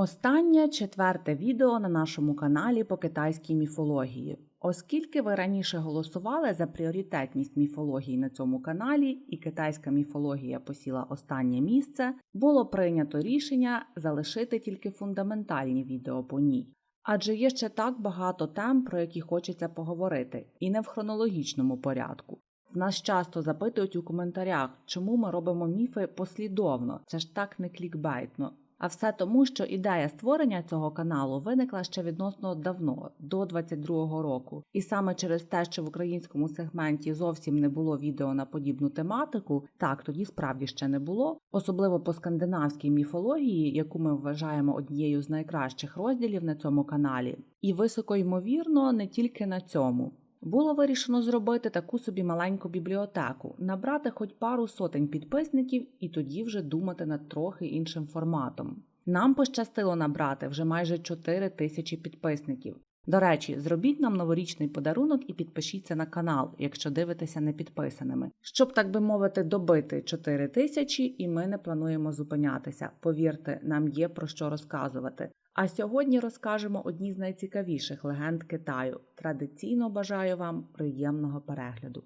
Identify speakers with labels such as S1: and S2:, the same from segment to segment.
S1: Останнє четверте відео на нашому каналі по китайській міфології. Оскільки ви раніше голосували за пріоритетність міфології на цьому каналі, і китайська міфологія посіла останнє місце, було прийнято рішення залишити тільки фундаментальні відео по ній. Адже є ще так багато тем, про які хочеться поговорити, і не в хронологічному порядку. Нас часто запитують у коментарях, чому ми робимо міфи послідовно, це ж так не клікбайтно. А все тому, що ідея створення цього каналу виникла ще відносно давно, до 22-го року. І саме через те, що в українському сегменті зовсім не було відео на подібну тематику, так тоді справді ще не було, особливо по скандинавській міфології, яку ми вважаємо однією з найкращих розділів на цьому каналі, і високо ймовірно не тільки на цьому. Було вирішено зробити таку собі маленьку бібліотеку, набрати хоч пару сотень підписників і тоді вже думати над трохи іншим форматом. Нам пощастило набрати вже майже 4 тисячі підписників. До речі, зробіть нам новорічний подарунок і підпишіться на канал, якщо дивитеся не підписаними. Щоб, так би мовити, добити 4 тисячі, і ми не плануємо зупинятися. Повірте, нам є про що розказувати. А сьогодні розкажемо одні з найцікавіших легенд Китаю. Традиційно бажаю вам приємного перегляду.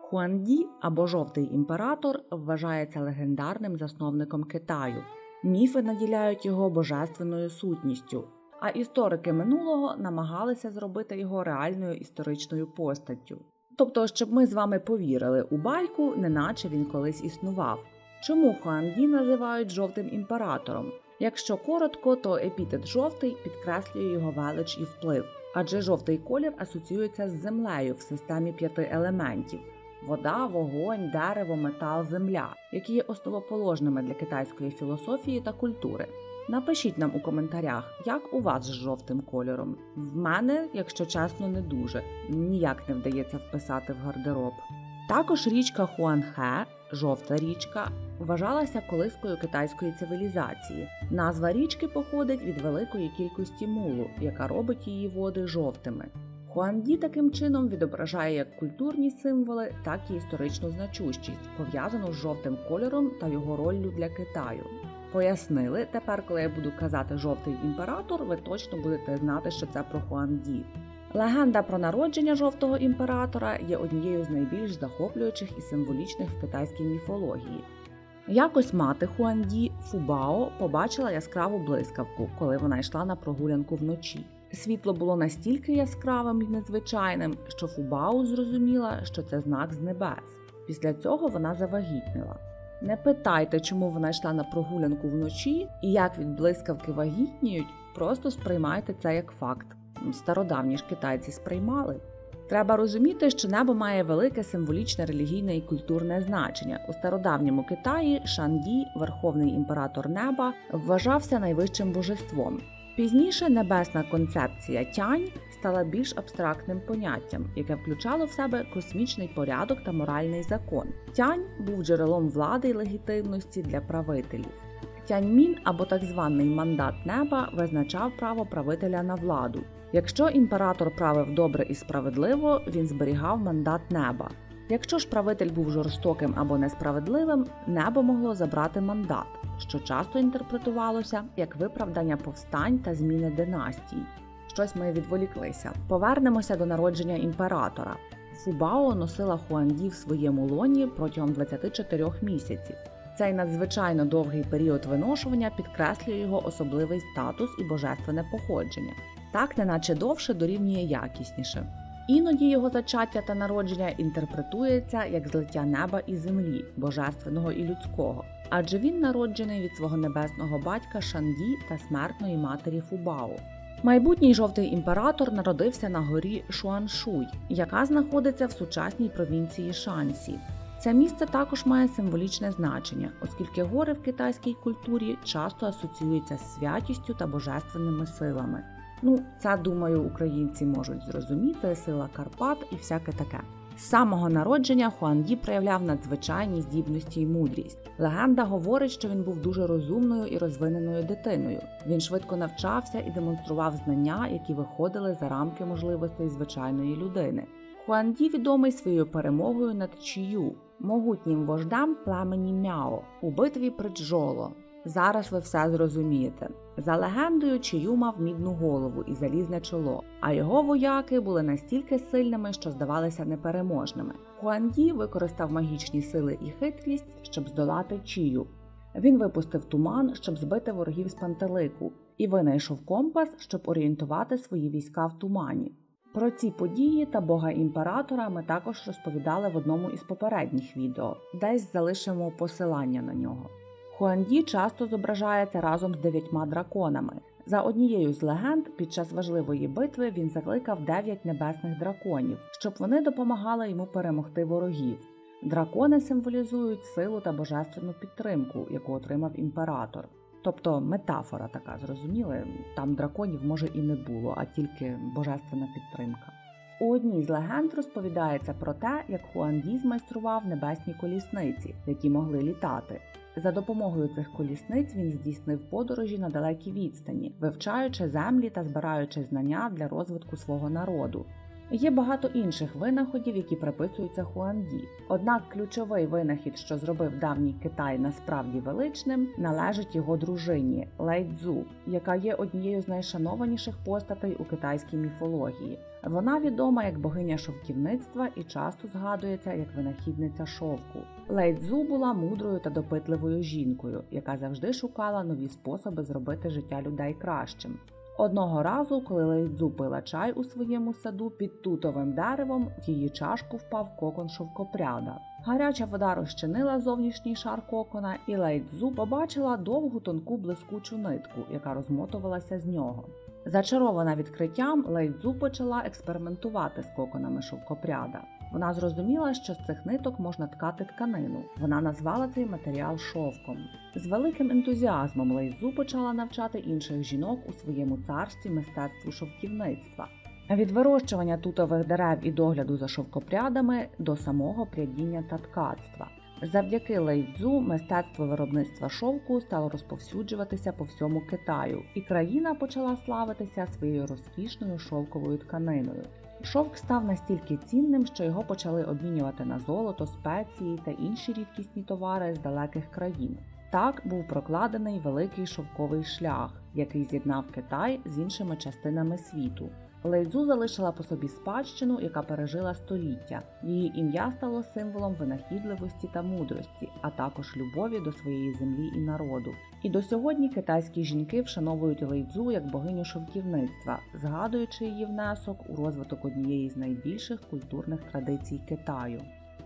S1: Хуанді або жовтий імператор вважається легендарним засновником Китаю. Міфи наділяють його божественною сутністю, а історики минулого намагалися зробити його реальною історичною постаттю. Тобто, щоб ми з вами повірили у байку, неначе він колись існував. Чому Хуанді називають жовтим імператором? Якщо коротко, то епітет жовтий підкреслює його велич і вплив, адже жовтий колір асоціюється з землею в системі п'яти елементів: вода, вогонь, дерево, метал, земля, які є основоположними для китайської філософії та культури. Напишіть нам у коментарях, як у вас з жовтим кольором. В мене, якщо чесно, не дуже ніяк не вдається вписати в гардероб. Також річка Хуанхе, жовта річка, вважалася колискою китайської цивілізації. Назва річки походить від великої кількості мулу, яка робить її води жовтими. Хуанді таким чином відображає як культурні символи, так і історичну значущість, пов'язану з жовтим кольором та його роллю для Китаю. Пояснили, тепер, коли я буду казати жовтий імператор, ви точно будете знати, що це про Хуанді. Легенда про народження жовтого імператора є однією з найбільш захоплюючих і символічних в китайській міфології. Якось мати Хуанді Фубао побачила яскраву блискавку, коли вона йшла на прогулянку вночі. Світло було настільки яскравим і незвичайним, що Фубао зрозуміла, що це знак з небес. Після цього вона завагітнила. Не питайте, чому вона йшла на прогулянку вночі і як від блискавки вагітніють, просто сприймайте це як факт. Стародавні ж китайці сприймали. Треба розуміти, що небо має велике символічне релігійне і культурне значення. У стародавньому Китаї Шанді, верховний імператор неба, вважався найвищим божеством. Пізніше небесна концепція тянь стала більш абстрактним поняттям, яке включало в себе космічний порядок та моральний закон. Тянь був джерелом влади й легітимності для правителів. Тяньмін або так званий мандат неба визначав право правителя на владу. Якщо імператор правив добре і справедливо, він зберігав мандат неба. Якщо ж правитель був жорстоким або несправедливим, небо могло забрати мандат, що часто інтерпретувалося як виправдання повстань та зміни династій. Щось ми відволіклися. Повернемося до народження імператора. Фубао носила Хуанді в своєму лоні протягом 24 місяців. Цей надзвичайно довгий період виношування підкреслює його особливий статус і божественне походження. Так, неначе довше дорівнює якісніше. Іноді його зачаття та народження інтерпретується як злиття неба і землі, божественного і людського, адже він народжений від свого небесного батька Шанді та смертної матері Фубао. Майбутній жовтий імператор народився на горі Шуаншуй, яка знаходиться в сучасній провінції Шансі. Це місце також має символічне значення, оскільки гори в китайській культурі часто асоціюються з святістю та божественними силами. Ну, це, думаю, українці можуть зрозуміти, сила Карпат і всяке таке. З самого народження Хуанді проявляв надзвичайні здібності й мудрість. Легенда говорить, що він був дуже розумною і розвиненою дитиною. Він швидко навчався і демонстрував знання, які виходили за рамки можливостей звичайної людини. Хуанді відомий своєю перемогою над Чію, могутнім вождем племені Мяо у битві при Джоло. Зараз ви все зрозумієте. За легендою, Чию мав мідну голову і залізне чоло, а його вояки були настільки сильними, що здавалися непереможними. Хуанді використав магічні сили і хитрість, щоб здолати Чію. Він випустив туман, щоб збити ворогів з пантелику, і винайшов компас, щоб орієнтувати свої війська в тумані. Про ці події та бога імператора ми також розповідали в одному із попередніх відео, десь залишимо посилання на нього. Хуанді часто зображається разом з дев'ятьма драконами. За однією з легенд, під час важливої битви він закликав дев'ять небесних драконів, щоб вони допомагали йому перемогти ворогів. Дракони символізують силу та божественну підтримку, яку отримав імператор. Тобто метафора така, зрозуміли? Там драконів може і не було, а тільки божественна підтримка. У одній з легенд розповідається про те, як Хуанді змайстрував небесні колісниці, які могли літати. За допомогою цих колісниць він здійснив подорожі на далекій відстані, вивчаючи землі та збираючи знання для розвитку свого народу. Є багато інших винаходів, які приписуються Хуанді. Однак ключовий винахід, що зробив давній Китай насправді величним, належить його дружині Лейдзу, яка є однією з найшанованіших постатей у китайській міфології. Вона відома як богиня шовківництва і часто згадується як винахідниця шовку. Лейдзу була мудрою та допитливою жінкою, яка завжди шукала нові способи зробити життя людей кращим. Одного разу, коли Лейдзу пила чай у своєму саду під тутовим деревом, в її чашку впав кокон шовкопряда. Гаряча вода розчинила зовнішній шар кокона, і Лейдзу побачила довгу тонку блискучу нитку, яка розмотувалася з нього. Зачарована відкриттям, Лейдзу почала експериментувати з коконами шовкопряда. Вона зрозуміла, що з цих ниток можна ткати тканину. Вона назвала цей матеріал шовком. З великим ентузіазмом Лейзу почала навчати інших жінок у своєму царстві мистецтву шовківництва. Від вирощування тутових дерев і догляду за шовкопрядами до самого прядіння та ткацтва. Завдяки лейдзу мистецтво виробництва шовку стало розповсюджуватися по всьому Китаю, і країна почала славитися своєю розкішною шовковою тканиною. Шовк став настільки цінним, що його почали обмінювати на золото, спеції та інші рідкісні товари з далеких країн. Так був прокладений великий шовковий шлях, який з'єднав Китай з іншими частинами світу. Лейдзу залишила по собі спадщину, яка пережила століття. Її ім'я стало символом винахідливості та мудрості, а також любові до своєї землі і народу. І до сьогодні китайські жінки вшановують Лейдзу як богиню шовківництва, згадуючи її внесок у розвиток однієї з найбільших культурних традицій Китаю.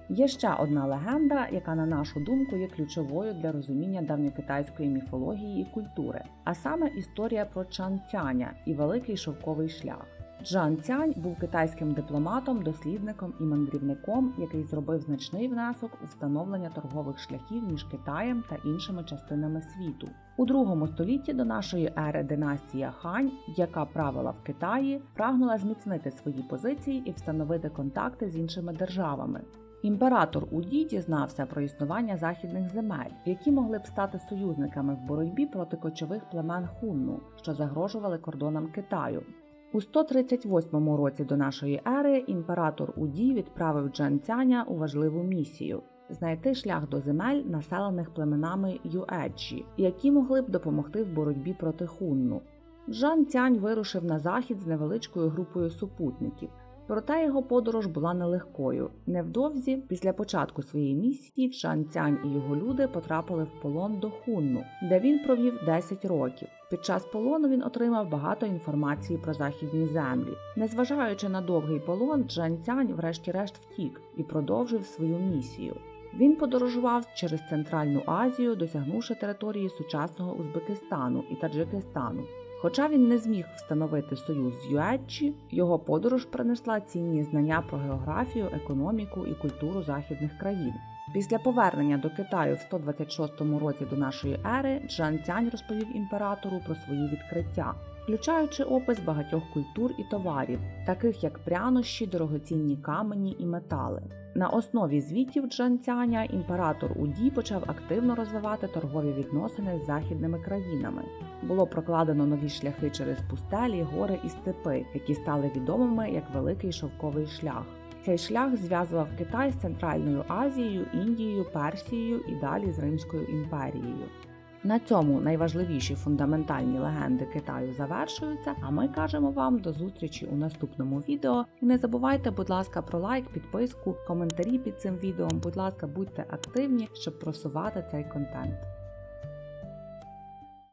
S1: Є ще одна легенда, яка, на нашу думку, є ключовою для розуміння давньокитайської міфології і культури, а саме історія про Чан Цяня і великий шовковий шлях. Джан Цянь був китайським дипломатом, дослідником і мандрівником, який зробив значний внесок у встановлення торгових шляхів між Китаєм та іншими частинами світу. У другому столітті до нашої ери династія Хань, яка правила в Китаї, прагнула зміцнити свої позиції і встановити контакти з іншими державами. Імператор Уді дізнався про існування західних земель, які могли б стати союзниками в боротьбі проти кочових племен Хунну, що загрожували кордонам Китаю. У 138 році до нашої ери імператор Уді відправив Джанцяня у важливу місію знайти шлях до земель, населених племенами Юеджі, які могли б допомогти в боротьбі проти Хунну. Джан Цянь вирушив на захід з невеличкою групою супутників. Проте його подорож була нелегкою. Невдовзі, після початку своєї місії, Чан Цянь і його люди потрапили в полон до Хунну, де він провів 10 років. Під час полону він отримав багато інформації про західні землі. Незважаючи на довгий полон, Чан Цянь врешті-решт втік і продовжив свою місію. Він подорожував через Центральну Азію, досягнувши території сучасного Узбекистану і Таджикистану. Хоча він не зміг встановити союз з Юетчі, його подорож принесла цінні знання про географію, економіку і культуру західних країн. Після повернення до Китаю в 126 році до нашої ери Джан Цянь розповів імператору про свої відкриття, включаючи опис багатьох культур і товарів, таких як прянощі, дорогоцінні камені і метали. На основі звітів Джанцяня імператор Уді почав активно розвивати торгові відносини з західними країнами. Було прокладено нові шляхи через пустелі, гори і степи, які стали відомими як Великий Шовковий шлях. Цей шлях зв'язував Китай з Центральною Азією, Індією, Персією і далі з Римською імперією. На цьому найважливіші фундаментальні легенди Китаю завершуються. А ми кажемо вам до зустрічі у наступному відео. І не забувайте, будь ласка, про лайк, підписку, коментарі під цим відео. Будь ласка, будьте активні, щоб просувати цей контент.